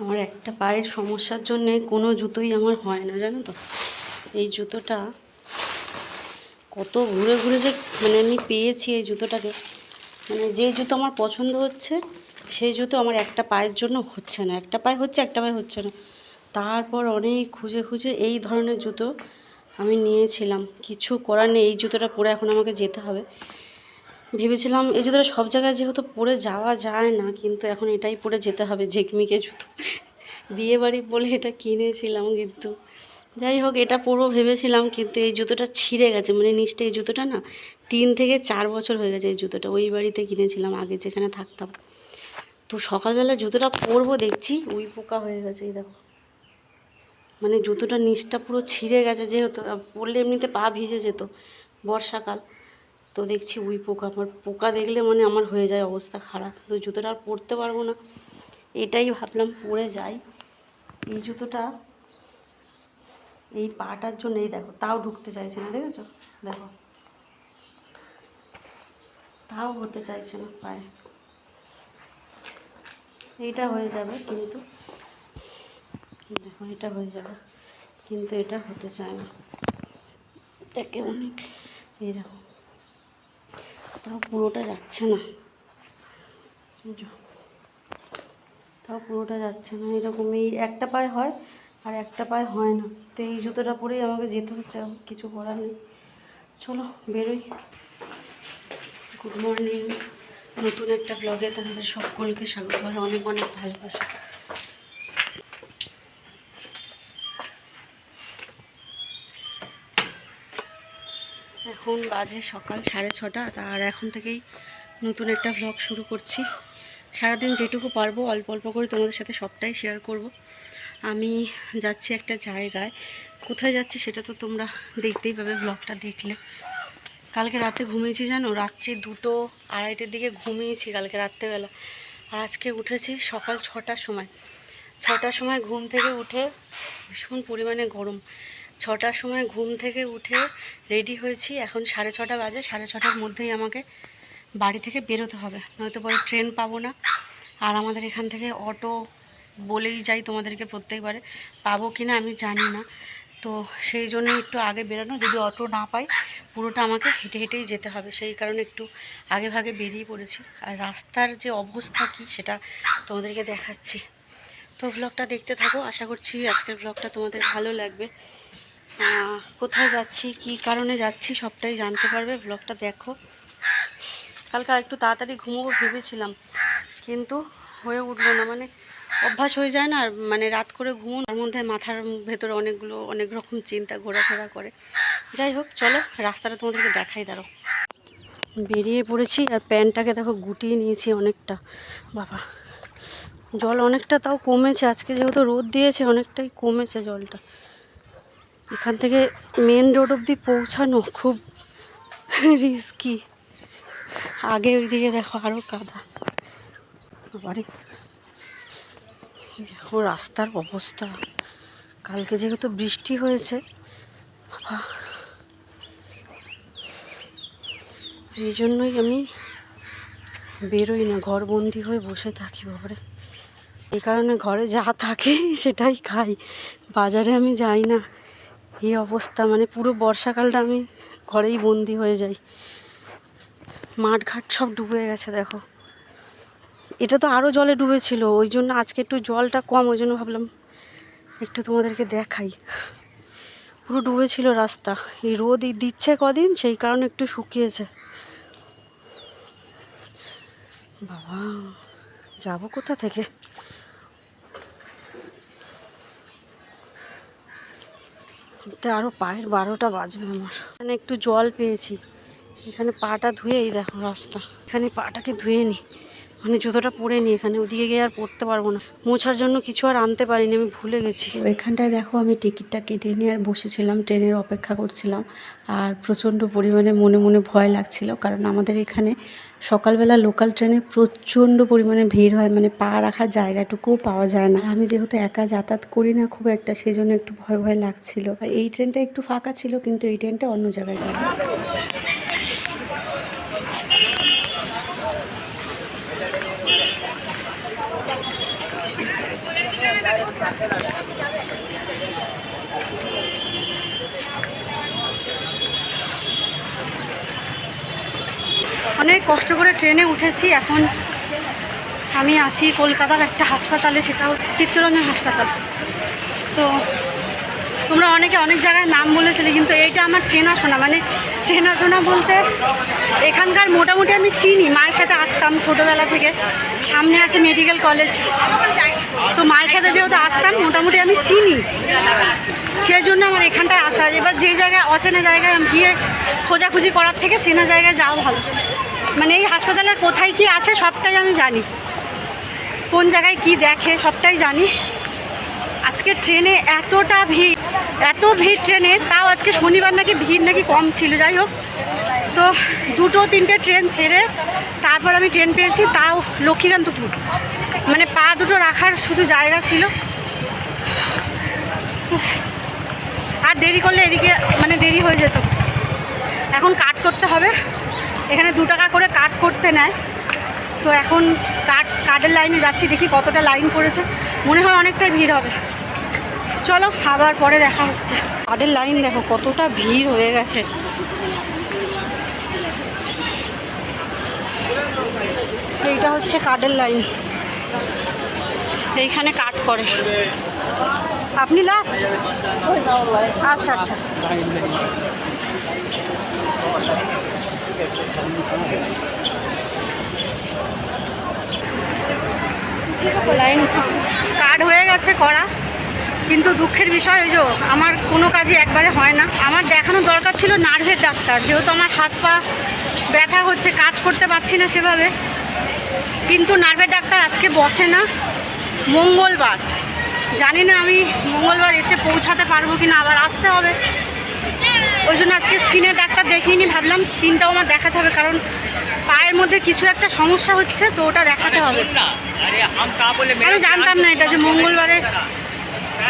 আমার একটা পায়ের সমস্যার জন্যে কোনো জুতোই আমার হয় না, জানো তো। এই জুতোটা কত ঘুরে ঘুরে যে মানে আমি পেয়েছি এই জুতোটাকে। মানে যে জুতো আমার পছন্দ হচ্ছে, সেই জুতো আমার একটা পায়ের জন্য হচ্ছে না। একটা পায়ে হচ্ছে, একটা পায়ে হচ্ছে না। তারপর অনেক খুঁজে খুঁজে এই ধরনের জুতো আমি নিয়েছিলাম। কিছু করার নেই, এই জুতোটা পরে এখন আমাকে যেতে হবে। ভেবেছিলাম এই জুতোটা সব জায়গায় যেহেতু পরে যাওয়া যায় না, কিন্তু এখন এটাই পরে যেতে হবে ঝিকমিকে জুতো। বিয়ে বাড়ি বলে এটা কিনেছিলাম কিন্তু। যাই হোক, এটা পরবো ভেবেছিলাম, কিন্তু এই জুতোটা ছিঁড়ে গেছে। মানে নিচটা এই জুতোটা না তিন থেকে চার বছর হয়ে গেছে এই জুতোটা। ওই বাড়িতে কিনেছিলাম, আগে যেখানে থাকতাম। তো সকালবেলা জুতোটা পরবো, দেখছি উই পোকা হয়ে গেছে, এই দেখো। মানে জুতোটা নিচটা পুরো ছিঁড়ে গেছে যেহেতু পরলে এমনিতে পা ভিজে যেত বর্ষাকাল। তো দেখছি উই পোকা, আমার পোকা দেখলে মানে আমার হয়ে যায় অবস্থা খারাপ। তো জুতোটা আর পরতে পারব না। এটাই ভাবলাম পরে যাই। এই জুতোটা, এই পাটার জন্য, এই দেখো, তাও ঢুকতে চাইছে না, দেখেছ? দেখো। তাও হতে চাইছে না পায়ে। এইটা হয়ে যাবে কিন্তু, দেখো, এটা হয়ে যাবে, কিন্তু এটা হতে চায় না। এটাকে অনেক, এই দেখো। তাও পুরোটা যাচ্ছে না। তাও পুরোটা যাচ্ছে না। এরকম এই একটা পায়ে হয় আর একটা পায়ে হয় না। তো এই জুতোটা পরেই আমাকে যেতে হচ্ছে কিছু করার নেই। চলো, বেরোই। গুড মর্নিং নতুন একটা ব্লগে তোমাদের সকলকে স্বাগত। আর অনেক অনেক ভালোবাসা। এখন বাজে সকাল সাড়ে ছটা, আর এখন থেকেই নতুন একটা ভ্লগ শুরু করছি। সারাদিন যেটুকু পারব, অল্প অল্প করে তোমাদের সাথে সবটাই শেয়ার করব। আমি যাচ্ছি একটা জায়গায়। কোথায় যাচ্ছি সেটা তো তোমরা দেখতেই পাবে ভ্লগটা দেখলে। কালকে রাতে ঘুমিয়েছি জানো? রাত্রি দুটো আড়াইটের দিকে ঘুমিয়েছি কালকে রাত্রেবেলা। আর আজকে উঠেছি সকাল ছটার সময়। ছটার সময় ঘুম থেকে উঠে ভীষণ পরিমাণে গরম। ছটার সময় ঘুম থেকে উঠে রেডি হয়েছি। এখন সাড়ে ছটা বাজে, সাড়ে ছটার মধ্যেই আমাকে বাড়ি থেকে বেরোতে হবে। নয়তো পরে ট্রেন পাবো না। আর আমাদের এখান থেকে অটো বলেই যাই তোমাদেরকে প্রত্যেকবারে। পাবো কি না আমি জানি না। তো সেই জন্য একটু আগে বেরোনো। যদি অটো না পাই, পুরোটা আমাকে হেঁটে হেঁটেই যেতে হবে। সেই কারণে একটু আগে ভাগে বেরিয়ে পড়েছি। আর রাস্তার যে অবস্থা কি, সেটা তোমাদেরকে দেখাচ্ছি। তো ভ্লগটা দেখতে থাকো। আশা করছি আজকের ভ্লগটা তোমাদের ভালো লাগবে। কোথায় যাচ্ছি, কি কারণে যাচ্ছি সবটাই জানতে পারবে। ব্লগটা দেখো। কালকে আর একটু তাড়াতাড়ি ঘুমোবো ভেবেছিলাম, কিন্তু হয়ে উঠল না। মানে অভ্যাস হয়ে যায় না, আর মানে রাত করে ঘুমো তার মধ্যে মাথার ভেতরে অনেকগুলো, অনেক রকম চিন্তা ঘোরাফেরা করে। যাই হোক, চলো, রাস্তাটা তোমাদেরকে দেখাই দাঁড়ো বেরিয়ে পড়েছি, আর প্যান্টটাকে দেখো গুটিয়ে নিয়েছি অনেকটা। বাবা, জল অনেকটা তাও কমেছে। আজকে যেহেতু রোদ দিয়েছে, অনেকটাই কমেছে জলটা। এখান থেকে মেন রোড অবধি পৌঁছানো খুব রিস্কি আগে ওইদিকে দেখো আরও কাদা। আবারে দেখো রাস্তার অবস্থা। কালকে যেহেতু বৃষ্টি হয়েছে এই জন্যই আমি বেরোই না, ঘরবন্দি হয়ে বসে থাকি, বাবারে। এই কারণে ঘরে যা থাকে সেটাই খাই। বাজারে আমি যাই না। এই অবস্থা মানে পুরো বর্ষাকালটা আমি ঘরেই বন্দি হয়ে যাই। মাঠ ঘাট সব ডুবে গেছে, দেখো। এটা তো আরও জলে ডুবেছিল, ওই জন্য আজকে একটু জলটা কম, ওই জন্য ভাবলাম একটু তোমাদেরকে দেখাই। পুরো ডুবেছিল রাস্তা, এই রোদ দিচ্ছে কদিন, সেই কারণে একটু শুকিয়েছে। বাবা, যাব কোথা থেকে? তো আরও পায়ের বারোটা বাজবে আমার। এখানে একটু জল পেয়েছি। এখানে পাটা ধুয়েই দেখো রাস্তা। এখানে পাটাকে ধুয়ে নিই মানে জুতোটা পরে নিই এখানে, ওদিকে গিয়ে আর পড়তে পারব না। মোছার জন্য কিছু আর আনতে পারিনি, আমি ভুলে গেছি। এখানটায় দেখো, আমি টিকিটটা কেটে নিয়ে আর বসেছিলাম, ট্রেনের অপেক্ষা করছিলাম। আর প্রচণ্ড পরিমাণে মনে মনে ভয় লাগছিল, কারণ আমাদের এখানে সকালবেলা লোকাল ট্রেনে প্রচণ্ড পরিমাণে ভিড় হয় মানে পা রাখার জায়গাটুকুও পাওয়া যায় না। আমি যেহেতু একা যাতায়াত করি না খুব একটা সেই জন্য একটু ভয় ভয় লাগছিল। আর এই ট্রেনটা একটু ফাঁকা ছিল, কিন্তু এই ট্রেনটা অন্য জায়গায় যাবে। অনেক কষ্ট করে ট্রেনে উঠেছি, এখন আমি আছি কলকাতার একটা হাসপাতালে, সেটা চিত্তরঞ্জন হাসপাতাল। তো তোমরা অনেকে অনেক জায়গায় নাম বলেছিলে, কিন্তু এইটা আমার চেনাশোনা মানে চেনাশোনা বলতে এখানকার মোটামুটি আমি চিনি, মায়ের সাথে আসতাম ছোটোবেলা থেকে। সামনে আছে মেডিকেল কলেজ। তো মায়ের সাথে যেহেতু আসতাম, মোটামুটি আমি চিনি। সেই জন্য আমার এখানটায় আসা। এবার যে জায়গায়, অচেনা জায়গায় আমি গিয়ে খোঁজাখুঁজি করার থেকে চেনা জায়গায় যাওয়া ভালো। মানে এই হাসপাতালের কোথায় কি আছে সবটাই আমি জানি। কোন জায়গায় কি দেখে সবটাই জানি। আজকে ট্রেনে এতটা ভিড়। এত ভিড় ট্রেনে, তাও আজকে শনিবার নাকি ভিড় নাকি কম ছিল, যাই হোক। তো দুটো, তিনটে ট্রেন ছেড়ে তারপর আমি ট্রেন পেয়েছি, তাও লক্ষ্মীকান্তপুর। মানে পা দুটো রাখার শুধু জায়গা ছিল। আর দেরি করলে এদিকে মানে দেরি হয়ে যেত। এখন কাট করতে হবে। এখানে দু টাকা করে কাট করতে নেয়। তো এখন কাট, কার্ডের লাইনে যাচ্ছি, দেখি কতটা লাইন পড়েছে। মনে হয় অনেকটাই ভিড় হবে। চলো, আবার পরে দেখা হচ্ছে। কার্ডের লাইন দেখো, কতটা ভিড় হয়ে গেছে। এইটা হচ্ছে কার্ডের লাইন এইখানে কাট করে। আপনি লাস্ট আচ্ছা আচ্ছা। লাইন কার্ড হয়ে গেছে করা। কিন্তু দুঃখের বিষয় ওই যে আমার কোনো কাজই একবারে হয় না। আমার দেখানোর দরকার ছিল নার্ভের ডাক্তার যেহেতু আমার হাত পা ব্যথা হচ্ছে কাজ করতে পারছি না সেভাবে। কিন্তু নার্ভের ডাক্তার আজকে বসে না মঙ্গলবার। জানি না আমি মঙ্গলবার এসে পৌঁছাতে পারব কি না আবার আসতে হবে। ওই জন্য আজকে স্কিনের ডাক্তার দেখিনি ভাবলাম স্কিনটাও আমার দেখাতে হবে কারণ পায়ের মধ্যে কিছু একটা সমস্যা হচ্ছে তো ওটা দেখাতে হবে। আমি জানতাম না এটা যে মঙ্গলবারে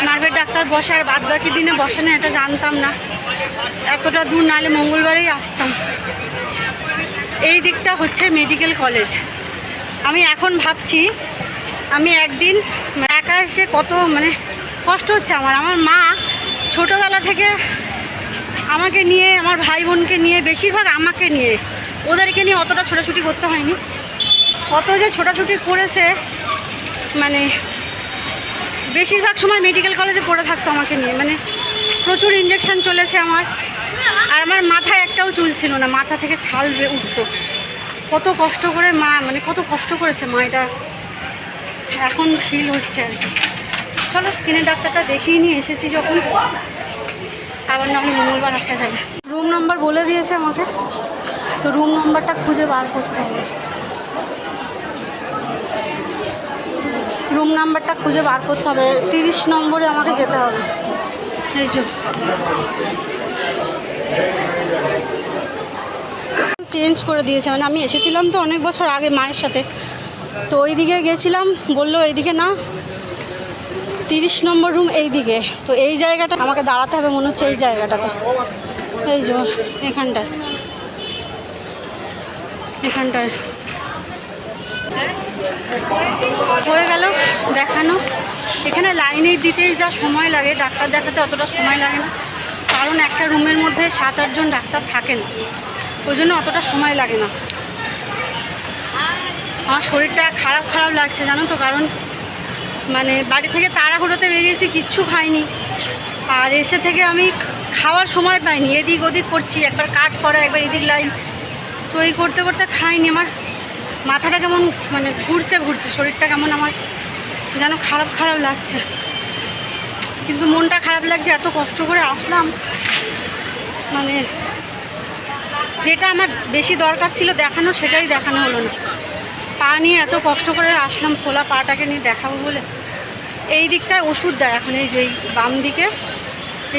নার্ভের ডাক্তার বসে আর বাদ বাকি দিনে বসে না, এটা জানতাম না। এতটা দূর নাহলে মঙ্গলবারেই আসতাম। এই দিকটা হচ্ছে মেডিকেল কলেজ আমি এখন ভাবছি, আমি একদিন একা এসে কত মানে কষ্ট হচ্ছে আমার। আমার মা ছোটোবেলা থেকে আমাকে নিয়ে, আমার ভাই বোনকে নিয়ে, বেশিরভাগ আমাকে নিয়ে, ওদেরকে নিয়ে অতটা ছোটাছুটি করতে হয়নি। কত যে ছোটাছুটি করেছে মানে বেশিরভাগ সময় মেডিকেল কলেজে পড়ে থাকতো আমাকে নিয়ে। মানে প্রচুর ইঞ্জেকশন চলেছে আমার। আর আমার মাথায় একটাও চুল ছিল না, মাথা থেকে ছাল উঠতো। কত কষ্ট করে মা মানে কত কষ্ট করেছে মা এটা। এখন ফিল হচ্ছে আর কি। চলো স্কিনের ডাক্তারটা দেখিয়ে নিয়ে এসেছি যখন। আবার নাহলে মঙ্গলবার আসা যাবে। রুম নাম্বার বলে দিয়েছে আমাকে। তো রুম নাম্বারটা খুঁজে বার করতে হবে। রুম নাম্বারটা খুঁজে বার করতে হবে। তিরিশ নম্বরে আমাকে যেতে হবে। এই যে। চেঞ্জ করে দিয়েছে। মানে আমি এসেছিলাম তো অনেক বছর আগে মায়ের সাথে। তো ওই দিকে গেছিলাম, বলল এইদিকে না, তিরিশ নম্বর রুম এই দিকে তো এই জায়গাটা আমাকে দাঁড়াতে হবে, মনে হচ্ছে এই জায়গাটাতে। এই যে, এখানটায়। এখানটায়। হয়ে গেল দেখানো। এখানে লাইনে দিতেই যা সময় লাগে, ডাক্তার দেখাতে অতটা সময় লাগে না। কারণ একটা রুমের মধ্যে সাত আটজন ডাক্তার থাকে না। ওই জন্য অতটা সময় লাগে না। আমার শরীরটা খারাপ খারাপ লাগছে, জানো তো? কারণ মানে বাড়ি থেকে তাড়াহুড়োতে বেরিয়েছি, কিচ্ছু খাইনি। আর এসে থেকে আমি খাওয়ার সময় পাইনি। এদিক ওদিক করছি, একবার কাট করা, একবার এদিক লাইন। তো এই করতে করতে খাইনি আমার। মাথাটা কেমন মানে ঘুরছে ঘুরছে, শরীরটা কেমন আমার যেন খারাপ খারাপ লাগছে। কিন্তু মনটা খারাপ লাগছে, এত কষ্ট করে আসলাম। মানে যেটা আমার বেশি দরকার ছিল দেখানো, সেটাই দেখানো হলো না। পা নিয়ে এত কষ্ট করে আসলাম, খোলা পাটাকে নিয়ে দেখাবো বলে। এই দিকটায় ওষুধ দেয় এখন, এই যে বাম দিকে,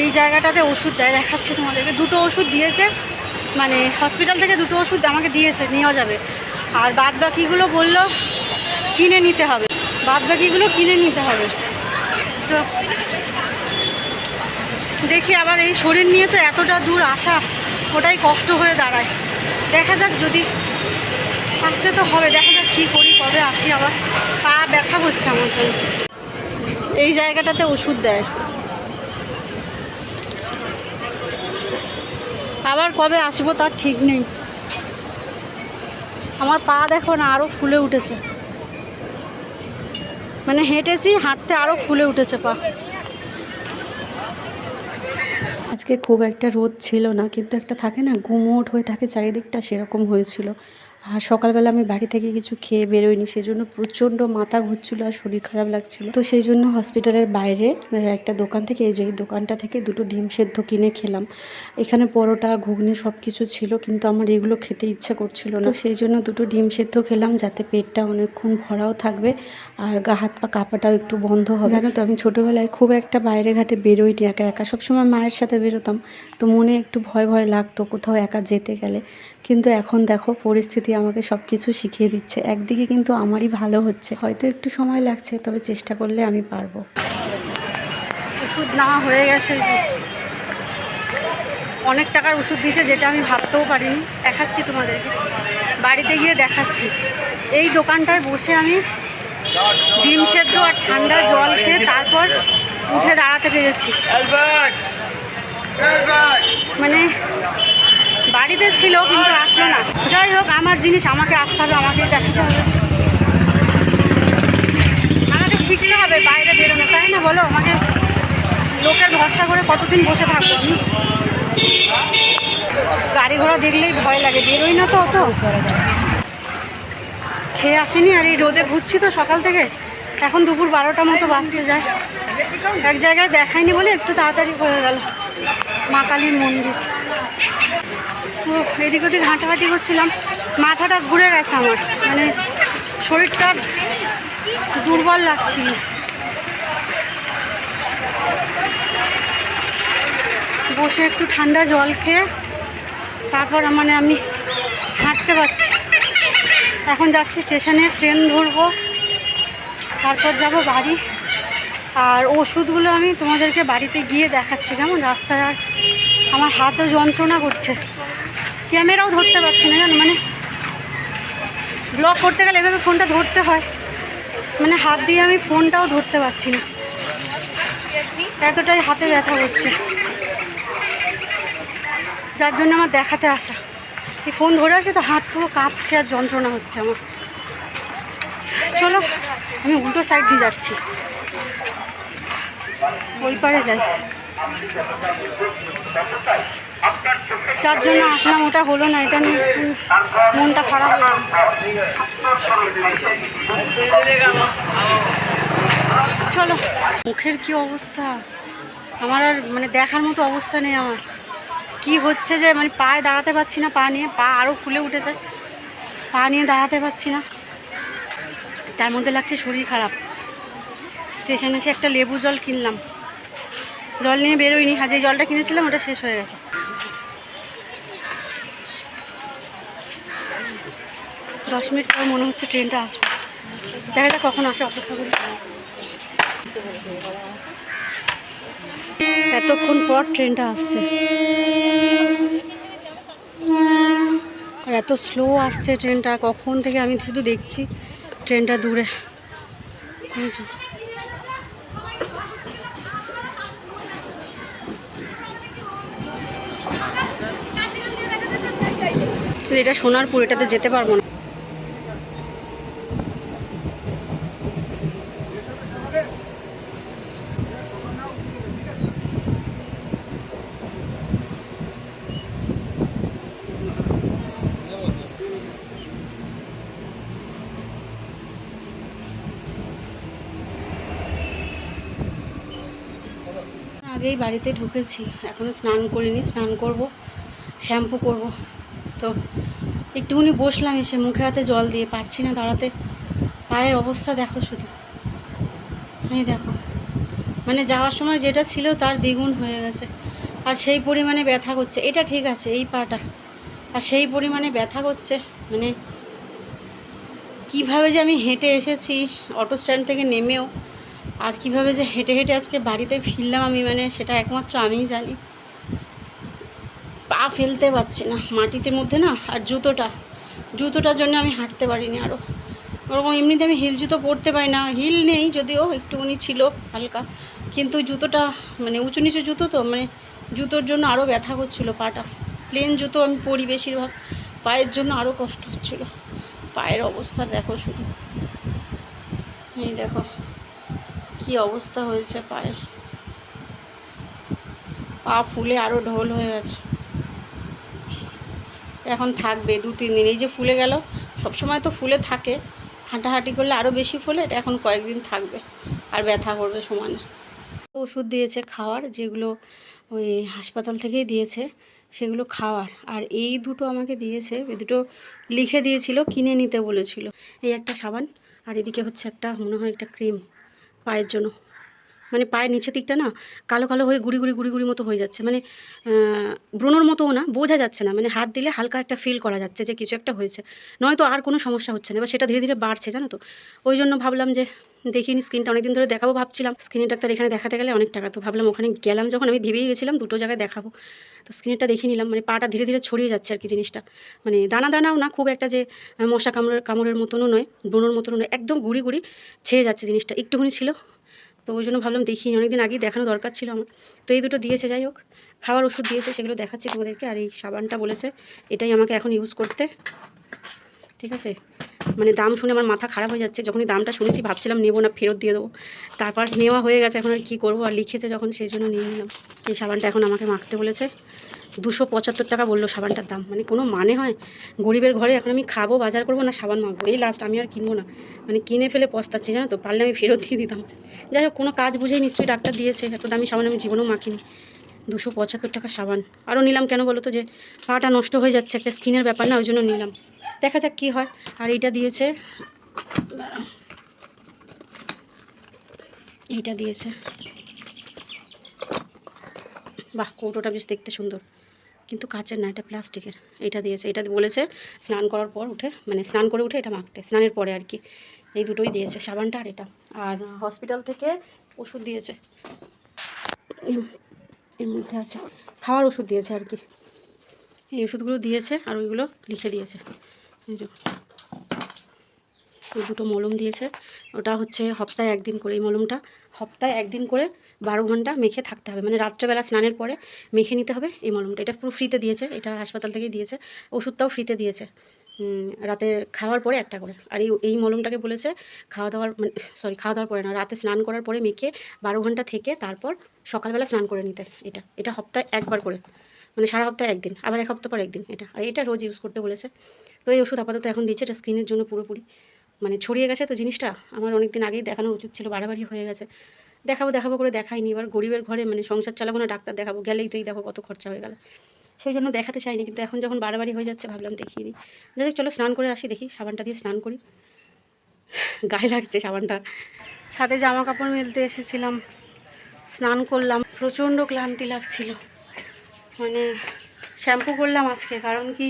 এই জায়গাটাতে ওষুধ দেয়, দেখাচ্ছে তোমাদেরকে। দুটো ওষুধ দিয়েছে মানে হসপিটাল থেকে দুটো ওষুধ আমাকে দিয়েছে, নেওয়া যাবে। আর বাদ বাকিগুলো বলল, কিনে নিতে হবে। বাদ বাকিগুলো কিনে নিতে হবে। তো দেখি আবার এই শরীর নিয়ে তো এতটা দূর আসা, ওটাই কষ্ট হয়ে দাঁড়ায়। দেখা যাক যদি আসতে তো হবে, দেখা যাক কী করি, কবে আসি আবার। পা ব্যথা হচ্ছে আমার জন্য। এই জায়গাটাতে ওষুধ দেয়। আবার কবে আসব তার ঠিক নেই। আমার পা দেখো না আরও ফুলে উঠেছে। মানে হেঁটেছি, হাঁটতে আরও ফুলে উঠেছে পা। আজকে খুব একটা রোদ ছিল না, কিন্তু একটা থাকে না, গুমোট হয়ে থাকে, চারিদিকটা সেরকম হয়েছিল। আর সকালবেলা আমি বাড়ি থেকে কিছু খেয়ে বেরোইনি, সেজন্য প্রচণ্ড মাথা ঘুরছিল আর শরীর খারাপ লাগছিল। তো সেই জন্য হসপিটালের বাইরে একটা দোকান থেকে, এই যে দোকানটা থেকে দুটো ডিম সেদ্ধ কিনে খেলাম। এখানে পরোটা, ঘুগনি সব কিছু ছিল, কিন্তু আমার এগুলো খেতে ইচ্ছা করছিল না। সেই জন্য দুটো ডিম সেদ্ধ খেলাম, যাতে পেটটা অনেকক্ষণ ভরাও থাকবে আর গা, হাত পা কাঁপাটাও একটু বন্ধ হবে। জানো তো, আমি ছোটোবেলায় খুব একটা বাইরে ঘাটে বেরোইনি, একা একা। সবসময় মায়ের সাথে বেরোতাম, তো মনে একটু ভয় ভয় লাগতো কোথাও একা যেতে গেলে। কিন্তু এখন দেখো, পরিস্থিতি আমাকে সব কিছু শিখিয়ে দিচ্ছে। একদিকে কিন্তু আমারই ভালো হচ্ছে। হয়তো একটু সময় লাগছে তবে চেষ্টা করলে আমি পারব। ওষুধ না হয়ে গেছে। অনেক টাকার ওষুধ দিয়েছে যেটা আমি ভাবতেও পারিনি। দেখাচ্ছি তোমাদেরকে। বাড়িতে গিয়ে দেখাচ্ছি। এই দোকানটায় বসে আমি ডিম সেদ্ধ আর ঠান্ডা জল খেয়ে তারপর উঠে দাঁড়াতে পেরেছি। মানে বাড়িতে ছিল, কিন্তু আসলো না। যাই হোক, আমার জিনিস আমাকে আসতে হবে, আমাকে দেখাতে হবে। আমাকে শিখতে হবে বাইরে বেরোনো, তাই না বলো? আমাকে লোকের ভরসা করে কতদিন বসে থাকব আমি? গাড়ি ঘোড়া দেখলেই ভয় লাগে, বেরোই না তো অত। খেয়ে আসেনি? আর এই রোদে ঘুরছি তো সকাল থেকে। এখন দুপুর বারোটা মতো বাঁচতে যায়। এক জায়গায় দেখায়নি বলে একটু তাড়াতাড়ি হয়ে গেল। মা কালীর মন্দির। ও এদিক ওদিক হাঁটাহাঁটি করছিলাম। মাথাটা ঘুরে গেছে আমার। মানে শরীরটা দুর্বল লাগছিল। বসে একটু ঠান্ডা জল খেয়ে, তারপর মানে আমি হাঁটতে পারছি। এখন যাচ্ছি স্টেশনে, ট্রেন ধরবো, তারপর যাব বাড়ি। আর ওষুধগুলো আমি তোমাদেরকে বাড়িতে গিয়ে দেখাচ্ছি। কেমন? রাস্তায় আর আমার হাতও যন্ত্রণা করছে। ক্যামেরাও ধরতে পারছি না, জানো? মানে ব্লগ করতে গেলে এভাবে ফোনটা ধরতে হয়। মানে হাত দিয়ে আমি ফোনটাও ধরতে পারছি না। এতটাই হাতে ব্যথা হচ্ছে যার জন্য আমার দেখাতে আসা। এই ফোন ধরে আছে তো হাত পুরো কাঁপছে আর যন্ত্রণা হচ্ছে আমার। চলো, আমি উল্টো সাইড দিয়ে যাচ্ছি। ওই পারে যাই। যার জন্য আসলাম, ওটা হলো না, এটা নিয়ে মনটা খারাপ হলো চলো, মুখের কি অবস্থা? আমার আর মানে দেখার মতো অবস্থা নেই আমার। কি হচ্ছে যে মানে পায়ে দাঁড়াতে পারছি না, পা নিয়ে, পা আরও ফুলে উঠেছে। পা নিয়ে দাঁড়াতে পারছি না। তার মধ্যে লাগছে শরীর খারাপ। স্টেশনে এসে একটা লেবু জল কিনলাম। জল নিয়ে বেরোয়নি, আর যে জলটা কিনেছিলাম, ওটা শেষ হয়ে গেছে। দশ মিনিট পর মনে হচ্ছে ট্রেনটা আসবে। দেখা যাক কখন আসে অপেক্ষা করি। এতক্ষণ পর ট্রেনটা আসছে। আর এত স্লো আসছে ট্রেনটা, কখন থেকে আমি শুধু দেখছি ট্রেনটা দূরে? এটা সোনারপুর, এটাতে যেতে পারব না আগেই বাড়িতে ঢুকেছি এখনও স্নান করিনি, স্নান করব, শ্যাম্পু করব। তো একটুখানি বসলাম এসে, মুখে হাতে জল দিয়ে, পারছি না দাঁড়াতে। পায়ের অবস্থা দেখো শুধু। এই দেখো। মানে যাওয়ার সময় যেটা ছিল তার দ্বিগুণ হয়ে গেছে। আর সেই পরিমাণে ব্যথা করছে। এটা ঠিক আছে, এই পাটা। আর সেই পরিমাণে ব্যথা করছে মানে কীভাবে যে আমি হেঁটে এসেছি, অটো স্ট্যান্ড থেকে নেমেও আর কীভাবে যে হেঁটে হেঁটে আজকে বাড়িতে ফিরলাম আমি মানে সেটা একমাত্র আমিই জানি। পা ফেলতে পারছি না মাটিতে মধ্যে না, আর জুতোটা। জুতোটার জন্য আমি হাঁটতে পারিনি আরও ওরকম এমনিতে আমি হিল জুতো পরতে পারি না, হিল নেই যদিও, একটুখানি ছিল হালকা। কিন্তু জুতোটা মানে উঁচু নিচু জুতো তো মানে জুতোর জন্য আরও ব্যথা করছিল পাটা। প্লেন জুতো আমি পরি বেশিরভাগ। পায়ের জন্য আরও কষ্ট হচ্ছিল। পায়ের অবস্থা দেখো শুধু। এই দেখো। কি অবস্থা হয়েছে পায়ের? পা ফুলে আরও ঢোল হয়ে গেছে। এখন থাকবে দু, তিন দিন। এই যে ফুলে গেল, সবসময় তো ফুলে থাকে। হাঁটাহাঁটি করলে আরও বেশি ফুলে, এটা এখন কয়েকদিন থাকবে। আর ব্যথা করবে সমানে। ওষুধ দিয়েছে খাওয়ার, যেগুলো ওই হাসপাতাল থেকেই দিয়েছে, সেগুলো খাওয়ার। আর এই দুটো আমাকে দিয়েছে, এই দুটো লিখে দিয়েছিল, কিনে নিতে বলেছিল। এই একটা সাবান, আর এদিকে হচ্ছে একটা, মনে হয় একটা ক্রিম। পায়ের জন্য। মানে পায়ের নিচের দিকটা না কালো কালো হয়ে গুড়ি গুড়ি গুড়ি গুড়ি মতো হয়ে যাচ্ছে। মানে ব্রণর মতোও না, বোঝা যাচ্ছে না। মানে হাত দিলে হালকা একটা ফিল করা যাচ্ছে যে কিছু একটা হয়েছে। নয়তো আর কোনো সমস্যা হচ্ছে না। এবার সেটা ধীরে ধীরে বাড়ছে, জানো তো। ওই জন্য ভাবলাম যে দেখিনি স্কিনটা অনেকদিন ধরে দেখাবো ভাবছিলাম। স্ক্রিনের ডাক্তার এখানে দেখাতে গেলে অনেক টাকা। তো ভাবলাম ওখানে গেলাম যখন, আমি ভেবেই গেছিলাম দুটো জায়গায় দেখাবো। তো স্কিনেরটা দেখে নিলাম। মানে পাটা ধীরে ধীরে ছড়িয়ে যাচ্ছে আর কি জিনিসটা। মানে দানা দানাও না, খুব একটা যে, মশা কামড়ের কামড়ের মতনও নয়, ব্রণর মতনও নয়, একদম গুড়ি গুড়ি ছেয়ে যাচ্ছে জিনিসটা। একটুখানি ছিল তো ওই জন্য ভাবলাম দেখি অনেকদিন আগেই দেখানো দরকার ছিল আমার। তো এই দুটো দিয়েছে, যাই হোক। খাওয়ার ওষুধ দিয়েছে, সেগুলো দেখাচ্ছি তোমাদেরকে। আর এই সাবানটা বলেছে, এটাই আমাকে এখন ইউজ করতে। ঠিক আছে? মানে দাম শুনে আমার মাথা খারাপ হয়ে যাচ্ছে। যখনই দামটা শুনেছি, ভাবছিলাম নেব না, ফেরত দিয়ে দেবো। তারপর নেওয়া হয়ে গেছে, এখন আর কী করব? আর লিখেছে যখন, সেই জন্য নিয়ে নিলাম। এই সাবানটা এখন আমাকে মাখতে বলেছে। দুশো পঁচাত্তর টাকা বলল সাবানটার দাম। মানে কোনো মানে হয়? গরিবের ঘরে এখন আমি খাব, বাজার করব না, সাবান মাখবো? এই লাস্ট আমি আর কিনবো না। মানে কিনে ফেলে পস্তাচ্ছি, জানো তো? পারলে আমি ফেরত দিয়ে দিতাম। যাই হোক, কোনো কাজ বুঝেই নিশ্চয়ই ডাক্তার দিয়েছে। এত দামি সাবান আমি জীবনেও মাখিনি। দুশো পঁচাত্তর টাকা সাবান। আরও নিলাম কেন বলো তো যে, পাটা নষ্ট হয়ে যাচ্ছে, একটা স্কিনের ব্যাপার না, ওই জন্য নিলাম। দেখা যাক কী হয়। আর এইটা দিয়েছে। এইটা দিয়েছে। বাহ, কৌটোটা বেশ দেখতে সুন্দর। কিন্তু কাচের না, এটা প্লাস্টিকের। এটা দিয়েছে। এটা বলেছে স্নান করার পর উঠে মানে স্নান করে উঠে এটা মাখতে, স্নানের পরে আর কি। এই দুটোই দিয়েছে, সাবানটা আর এটা। আর হসপিটাল থেকে ওষুধ দিয়েছে। এর- মধ্যে আছে। খাওয়ার ওষুধ দিয়েছে আর কি। এই ওষুধগুলো দিয়েছে আর ওইগুলো লিখে দিয়েছে। দুটো মলম দিয়েছে। ওটা হচ্ছে সপ্তাহে একদিন করে এই মলমটা। সপ্তাহে একদিন করে বারো ঘণ্টা মেখে থাকতে হবে। মানে রাত্রেবেলা স্নানের পরে মেখে নিতে হবে এই মলমটা। এটা পুরো ফ্রিতে দিয়েছে। এটা হাসপাতাল থেকেই দিয়েছে। ওষুধটাও ফ্রিতে দিয়েছে। রাতে খাওয়ার পরে একটা করে। আর এই এই মলমটাকে বলেছে খাওয়া দাওয়ার মানে সরি খাওয়া দাওয়ার পরে না, রাতে স্নান করার পরে মেখে বারো ঘণ্টা থেকে তারপর সকালবেলা স্নান করে নিতে। এটা এটা সপ্তাহে একবার করে। মানে সারা সপ্তাহে একদিন, আবার এক সপ্তাহ পর একদিন এটা। আর এটা রোজ ইউজ করতে বলেছে। তো এই ওষুধ আপাতত এখন দিচ্ছে এটা স্কিনের জন্য পুরোপুরি। মানে ছড়িয়ে গেছে তো জিনিসটা, আমার অনেক দিন আগেই দেখানো উচিত ছিল, বাড়াবাড়ি হয়ে গেছে। দেখাবো দেখাবো করে দেখাইনি, এবার গরিবের ঘরে মানে সংসার চালাবো না, ডাক্তার দেখাবো, গেলেই তো এই দেখো কত খরচা হয়ে গেল। সেই জন্য দেখাতে চাইনি, কিন্তু এখন যখন বাড়াবাড়ি হয়ে যাচ্ছে ভাবলাম দেখিয়ে দিই। যাই হোক, চলো স্নান করে আসি, দেখি সাবানটা দিয়ে স্নান করি। গায়ে লাগছে সাবানটা। ছাদে জামা কাপড় মেলতে এসেছিলাম, স্নান করলাম, প্রচণ্ড ক্লান্তি লাগছিল। মানে শ্যাম্পু করলাম আজকে, কারণ কি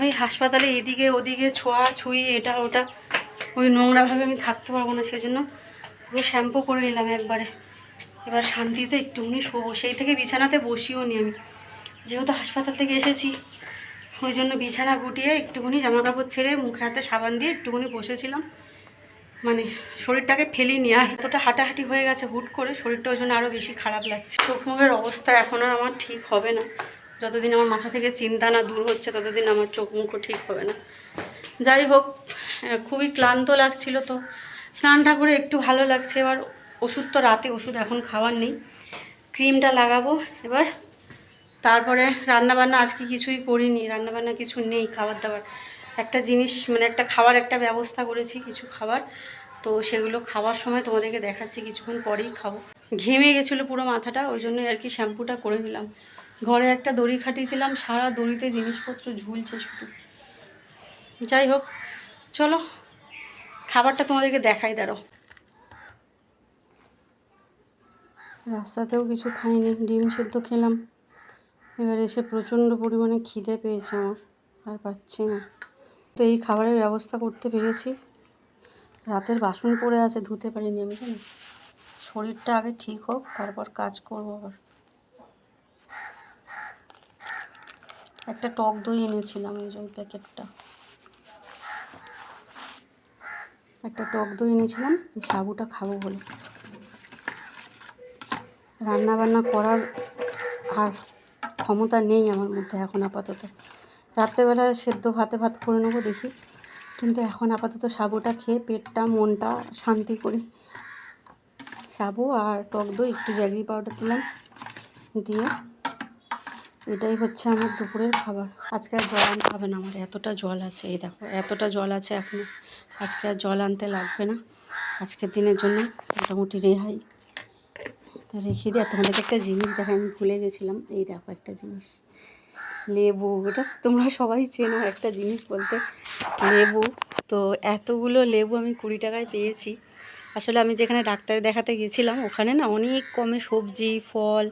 ওই হাসপাতালে এদিকে ওদিকে ছোঁয়া, ছুঁই, এটা, ওটা, ওই নোংরাভাবে আমি থাকতে পারব না, সেজন্য পুরো শ্যাম্পু করে নিলাম একবারে। এবার শান্তিতে একটুখানি শোবো, সেই থেকে বিছানাতে বসিও নি আমি। যেহেতু হাসপাতাল থেকে এসেছি, ওই জন্য বিছানা গুটিয়ে একটুখানি জামা কাপড় ছেড়ে মুখে হাতে সাবান দিয়ে একটুখানি বসেছিলাম। মানে শরীরটাকে ফেলিনি আর এতটা হাঁটাহাঁটি হয়ে গেছে হুট করে, শরীরটা ওই জন্য আরও বেশি খারাপ লাগছে। চোখ মুখের অবস্থা এখন আর আমার ঠিক হবে না। যতদিন আমার মাথা থেকে চিন্তা না দূর হচ্ছে, ততদিন আমার চোখ মুখও ঠিক হবে না। যাই হোক খুবই ক্লান্ত লাগছিল তো। স্নানটা করে একটু ভালো লাগছে, এবার ওষুধ তো রাতে, ওষুধ এখন খাওয়ার নেই। ক্রিমটা লাগাবো এবার। তারপরে রান্নাবান্না আজকে কিছুই করিনি, রান্নাবান্না কিছু নেই, খাবার দাবার। একটা জিনিস মানে একটা খাবার, একটা ব্যবস্থা করেছি কিছু খাবার। তো সেগুলো খাওয়ার সময় তোমাদেরকে দেখাচ্ছি, কিছুক্ষণ পরেই খাব। ঘেমে গেছিল পুরো মাথাটা, ওই জন্য আর কি শ্যাম্পুটা করে নিলাম। ঘরে একটা দড়ি খাটিয়েছিলাম, সারা দড়িতে জিনিসপত্র ঝুলছে শুধু। যাই হোক, চলো, খাবারটা তোমাদেরকে দেখাই দাঁড়ো রাস্তাতেও কিছু খাইনি, ডিম সেদ্ধ খেলাম। এবার এসে প্রচণ্ড পরিমাণে খিদে পেয়েছে আমার, আর পাচ্ছি না। তো এই খাবারের ব্যবস্থা করতে পেরেছি। রাতের বাসন পড়ে আছে, ধুতে পারিনি আমি, জানি? শরীরটা আগে ঠিক হোক, তারপর কাজ করব আবার। একটা টক দই এনেছিলাম এই জন্য প্যাকেটটা। একটা টক দই এনেছিলাম, সাবুটা খাব বলে। রান্না বান্না করার আর ক্ষমতা নেই আমার মধ্যে এখন আপাতত। রাত্রেবেলা সেদ্ধ ভাতে ভাত করে নেব দেখি। কিন্তু এখন আপাতত সাবুটা খেয়ে পেটটা, মনটা শান্তি করি সাবু আর টক দই, একটু জ্যাগরি পাউডার দিলাম দিয়ে। এটাই হচ্ছে আমার দুপুরের খাবার। আজকে আর জল আনতে হবে না আমার, এতটা জল আছে, এই দেখো, এতটা জল আছে এখনও। আজকে আর জল আনতে লাগবে না। আজকের দিনের জন্য মোটামুটি রেহাই। তো রেখে দিয়ে তোমাদেরকে একটা জিনিস দেখে আমি ভুলে গেছিলাম। এই দেখো একটা জিনিস। লেবু, এটা তোমরা সবাই চেনো একটা জিনিস বলতে, লেবু। তো এতগুলো লেবু আমি কুড়ি টাকায় পেয়েছি। আসলে আমি যেখানে ডাক্তার দেখাতে গেছিলাম, ওখানে না অনেক কমে সবজি, ফল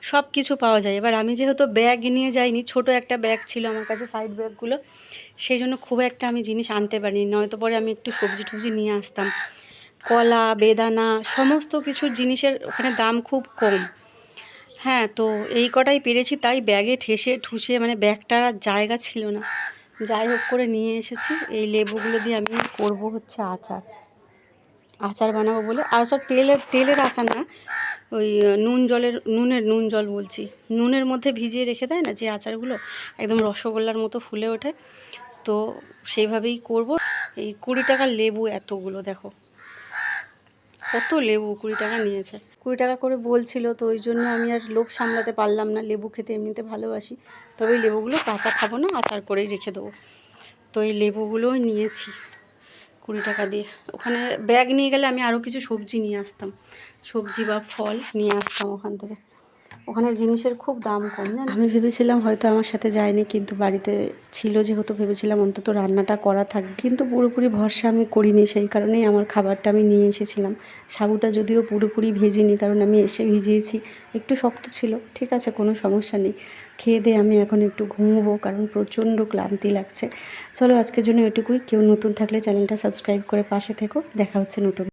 সব কিছু পাওয়া যায়। এবার আমি যেহেতু ব্যাগ নিয়ে যাইনি, ছোট একটা ব্যাগ ছিল আমার কাছে সাইড ব্যাগগুলো সেই জন্য খুব একটা আমি জিনিস আনতে পারিনি। নয়তো পরে আমি একটু সবজি টবজি নিয়ে আসতাম। কলা, বেদানা, সমস্ত কিছু জিনিসের ওখানে দাম খুব কম। হ্যাঁ তো এই কটাই পেরেছি, তাই ব্যাগে ঠেসে ঠুসে মানে ব্যাগটার জায়গা ছিল না। যাই হোক করে নিয়ে এসেছি, এই লেবুগুলো দিয়ে আমি করব হচ্ছে আচার। আচার বানাবো বলে, আচার তেলের তেলের আচার না, ওই নুন জলের, নুনের নুন জল বলছি। নুনের মধ্যে ভিজিয়ে রেখে দেয় না যে আচারগুলো? একদম রসগোল্লার মতো ফুলে ওঠে। তো সেইভাবেই করব। এই কুড়ি টাকার লেবু এতগুলো, দেখো। কত লেবু কুড়ি টাকা নিয়েছে। কুড়ি টাকা করে বলছিল, তো ওই জন্য আমি আর লোভ সামলাতে পারলাম না। লেবু খেতে এমনিতে ভালোবাসি, তবে এই লেবুগুলো কাঁচা খাব না, আচার করেই রেখে দেবো। তো এই লেবুগুলোই নিয়েছি কুড়ি টাকা দিয়ে। ওখানে ব্যাগ নিয়ে গেলে আমি আরও কিছু সবজি নিয়ে আসতাম। সবজি বা ফল নিয়ে আসতাম ওখান থেকে। ওখানে জিনিসের খুব দাম কম না আমি ভেবেছিলাম হয়তো আমার সাথে যায়নি, কিন্তু বাড়িতে ছিল যেহেতু ভেবেছিলাম অন্তত রান্নাটা করা থাকবে কিন্তু পুরোপুরি ভরসা আমি করিনি, সেই কারণেই আমার খাবারটা আমি নিয়ে এসেছিলাম। সাবুটা যদিও পুরোপুরি ভেজিনি, কারণ আমি এসে ভিজিয়েছি। একটু শক্ত ছিল, ঠিক আছে, কোনো সমস্যা নেই। খেয়ে দিয়ে আমি এখন একটু ঘুমবো, কারণ প্রচণ্ড ক্লান্তি লাগছে। চলো আজকের জন্য এটুকুই। কেউ নতুন থাকলে চ্যানেলটা সাবস্ক্রাইব করে পাশে থেকো। দেখা হচ্ছে নতুন